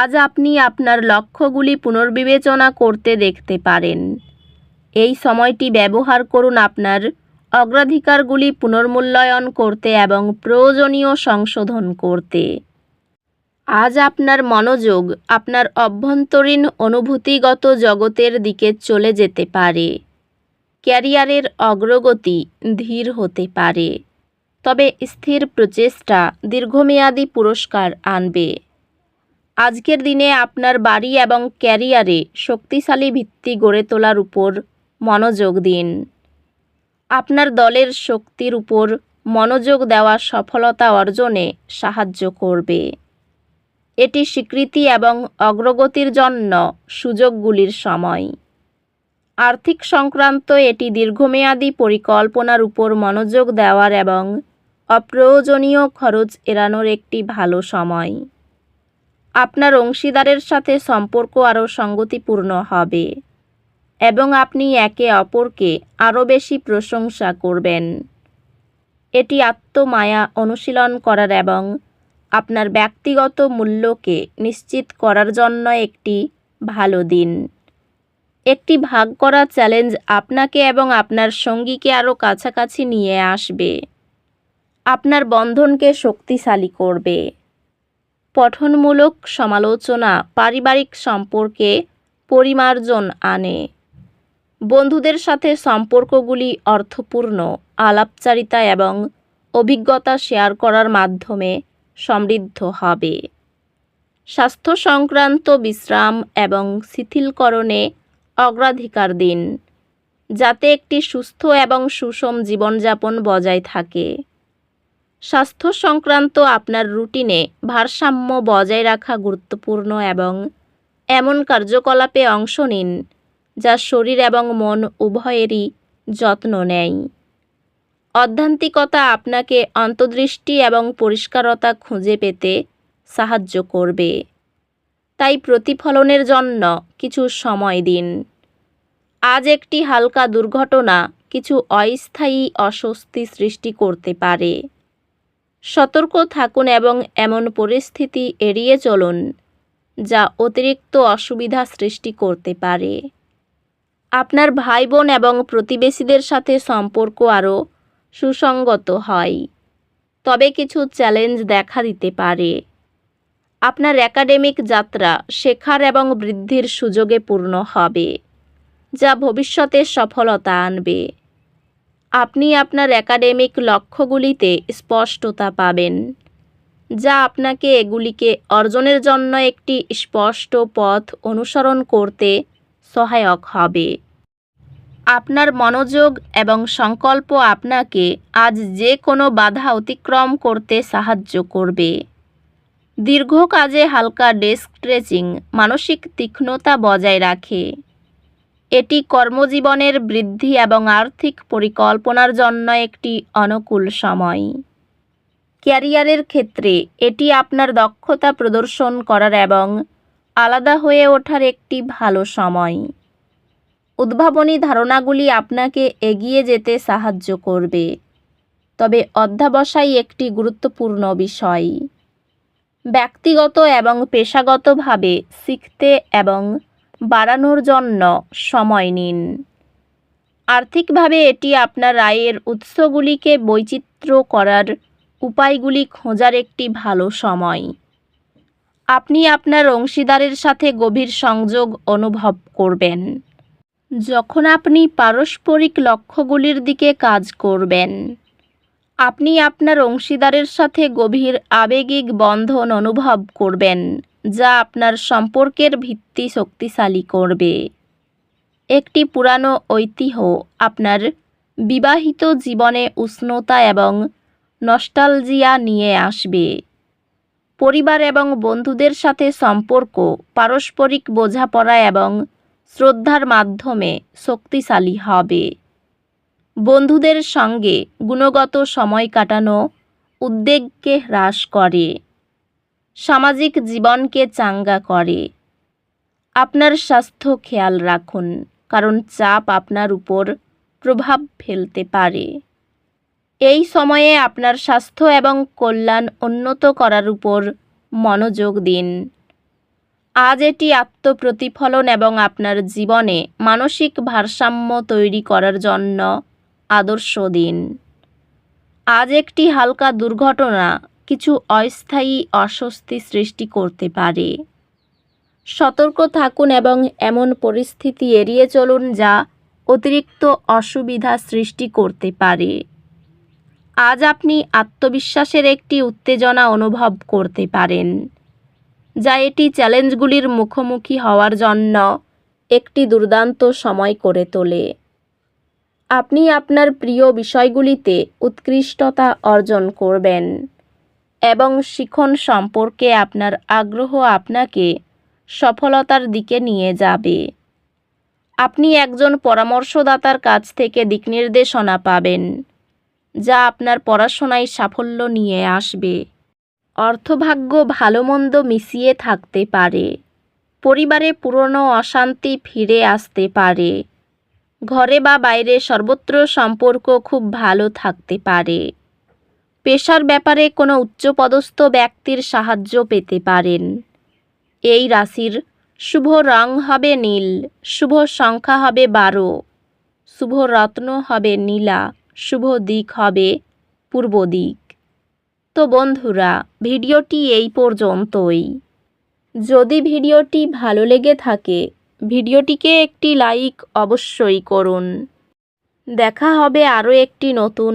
আজ আপনি আপনার লক্ষ্যগুলি পুনর্বিবেচনা করতে দেখতে পারেন। এই সময়টি ব্যবহার করুন আপনার অগ্রাধিকারগুলি পুনর্মূল্যায়ন করতে এবং প্রয়োজনীয় সংশোধন করতে। আজ আপনার মনোযোগ আপনার অভ্যন্তরীণ অনুভূতিগত জগতের দিকে চলে যেতে পারে। ক্যারিয়ারের অগ্রগতি ধীর হতে পারে। তবে স্থির প্রচেষ্টা দীর্ঘমেয়াদী পুরস্কার আনবে। আজকের দিনে আপনার বাড়ি এবং ক্যারিয়ারে শক্তিশালী ভিত্তি গড়ে তোলার উপর মনোযোগ দিন। আপনার দলের শক্তির উপর মনোযোগ দেওয়া সফলতা অর্জনে সাহায্য করবে। এটি স্বীকৃতি এবং অগ্রগতির জন্য সুযোগগুলির সময়। আর্থিক সংক্রান্ত এটি দীর্ঘমেয়াদী পরিকল্পনার উপর মনোযোগ দেওয়ার এবং অপ্রয়োজনীয় খরচ এড়ানোর একটি ভালো সময়। আপনার অংশীদারের সাথে সম্পর্ক আরও সঙ্গতিপূর্ণ হবে এবং আপনি একে অপরকে আরও বেশি প্রশংসা করবেন। এটি আত্মমায়া অনুশীলন করার এবং আপনার ব্যক্তিগত মূল্যকে নিশ্চিত করার জন্য একটি ভালো দিন। একটি ভাগ করা চ্যালেঞ্জ আপনাকে এবং আপনার সঙ্গীকে আরও কাছাকাছি নিয়ে আসবে। আপনার বন্ধনকে শক্তিশালী করবে। পঠনমূলক সমালোচনা, পারিবারিক সম্পর্কে পরিমার্জন আনে। বন্ধুদের সাথে সম্পর্কগুলি অর্থপূর্ণ, আলাপচারিতা এবং অভিজ্ঞতা শেয়ার করার মাধ্যমে সমৃদ্ধ হবে। স্বাস্থ্য সংক্রান্ত বিশ্রাম এবং শিথিলকরণে অগ্রাধিকার দিন, যাতে একটি সুস্থ এবং সুষম জীবনযাপন বজায় থাকে। স্বাস্থ্য সংক্রান্ত আপনার রুটিনে ভারসাম্য বজায় রাখা গুরুত্বপূর্ণ এবং এমন কার্যকলাপে অংশ নিন, যা শরীর এবং মন উভয়েরই যত্ন নেয়। অধ্যান্তিকতা আপনাকে অন্তর্দৃষ্টি এবং পরিষ্কারতা খুঁজে পেতে সাহায্য করবে। তাই প্রতিফলনের জন্য কিছু সময় দিন। আজ একটি হালকা দুর্ঘটনা কিছু অস্থায়ী অস্বস্তি সৃষ্টি করতে পারে। সতর্ক থাকুন এবং এমন পরিস্থিতি এড়িয়ে চলুন যা অতিরিক্ত অসুবিধা সৃষ্টি করতে পারে। আপনার ভাই বোন এবং প্রতিবেশীদের সাথে সম্পর্ক আরও সুসঙ্গত হয়, তবে কিছু চ্যালেঞ্জ দেখা দিতে পারে। আপনার একাডেমিক যাত্রা শেখার এবং বৃদ্ধির সুযোগে পূর্ণ হবে, যা ভবিষ্যতে সফলতা আনবে। আপনি আপনার একাডেমিক লক্ষ্যগুলিতে স্পষ্টতা পাবেন, যা আপনাকে এগুলিকে অর্জনের জন্য একটি স্পষ্ট পথ অনুসরণ করতে সহায়ক হবে। আপনার মনোযোগ এবং সংকল্প আপনাকে আজ যে কোনো বাধা অতিক্রম করতে সাহায্য করবে। দীর্ঘ কাজে হালকা ডেস্ক স্ট্রেচিং মানসিক তীক্ষ্ণতা বজায় রাখে। এটি কর্মজীবনের বৃদ্ধি এবং আর্থিক পরিকল্পনার জন্য একটি অনুকূল সময়। ক্যারিয়ারের ক্ষেত্রে এটি আপনার দক্ষতা প্রদর্শন করার এবং আলাদা হয়ে ওঠার একটি ভালো সময়। উদ্ভাবনী ধারণাগুলি আপনাকে এগিয়ে যেতে সাহায্য করবে। তবে অধ্যাবসায় একটি গুরুত্বপূর্ণ বিষয়। ব্যক্তিগত এবং পেশাগতভাবে শিখতে এবং বাড়ানোর জন্য সময় নিন। আর্থিকভাবে এটি আপনার আয়ের উৎসগুলিকে বৈচিত্র্য করার উপায়গুলি খোঁজার একটি ভালো সময়। আপনি আপনার অংশীদারের সাথে গভীর সংযোগ অনুভব করবেন। যখন আপনি পারস্পরিক লক্ষ্যগুলির দিকে কাজ করবেন, আপনি আপনার অংশীদারের সাথে গভীর আবেগিক বন্ধন অনুভব করবেন। যা আপনার সম্পর্কের ভিত্তি শক্তিশালী করবে। একটি পুরানো ঐতিহ্য আপনার বিবাহিত জীবনে উষ্ণতা এবং নস্টালজিয়া নিয়ে আসবে। পরিবার এবং বন্ধুদের সাথে সম্পর্ক, পারস্পরিক বোঝাপড়া এবং শ্রদ্ধার মাধ্যমে শক্তিশালী হবে। বন্ধুদের সঙ্গে গুণগত সময় কাটানো উদ্বেগকে হ্রাস করে। সামাজিক জীবনকে চাঙ্গা করে। আপনার স্বাস্থ্য খেয়াল রাখুন, কারণ চাপ আপনার উপর প্রভাব ফেলতে পারে। এই সময়ে আপনার স্বাস্থ্য এবং কল্যাণ উন্নত করার উপর মনোযোগ দিন। আজ এটি আত্মপ্রতিফলন এবং আপনার জীবনে মানসিক ভারসাম্য তৈরি করার জন্য আদর্শ দিন। আজ একটি হালকা দুর্ঘটনা কিছু অস্থায়ী অস্বস্তি সৃষ্টি করতে পারে। সতর্ক থাকুন এবং এমন পরিস্থিতি এড়িয়ে চলুন যা অতিরিক্ত অসুবিধা সৃষ্টি করতে পারে। আজ আপনি আত্মবিশ্বাসের একটি উত্তেজনা অনুভব করতে পারেন, যা এটি চ্যালেঞ্জগুলির মুখোমুখি হওয়ার জন্য একটি দুর্দান্ত সময় করে তোলে। আপনি আপনার প্রিয় বিষয়গুলিতে উৎকৃষ্টতা অর্জন করবেন। এবং শিখন সম্পর্কে আপনার আগ্রহ আপনাকে সফলতার দিকে নিয়ে যাবে। আপনি একজন পরামর্শদাতার কাছ থেকে দিকনির্দেশনা পাবেন, যা আপনার পড়াশোনায় সাফল্য নিয়ে আসবে। অর্থভাগ্য ভালো মন্দ মিশিয়ে থাকতে পারে, পরিবারে পুরনো অশান্তি ফিরে আসতে পারে, ঘরে বা বাইরে সর্বত্র সম্পর্ক খুব ভালো থাকতে পারে। পেশার ব্যাপারে কোনো উচ্চপদস্থ ব্যক্তির সাহায্য পেতে পারেন। এই রাশির শুভ রং হবে নীল, শুভ সংখ্যা হবে বারো, শুভ রত্ন হবে নীলা, শুভ দিক হবে পূর্ব দিক। তো বন্ধুরা, ভিডিওটি এই পর্যন্তই। যদি ভিডিওটি ভালো লেগে থাকে, ভিডিওটিকে একটি লাইক অবশ্যই করুন। দেখা হবে আরও একটি নতুন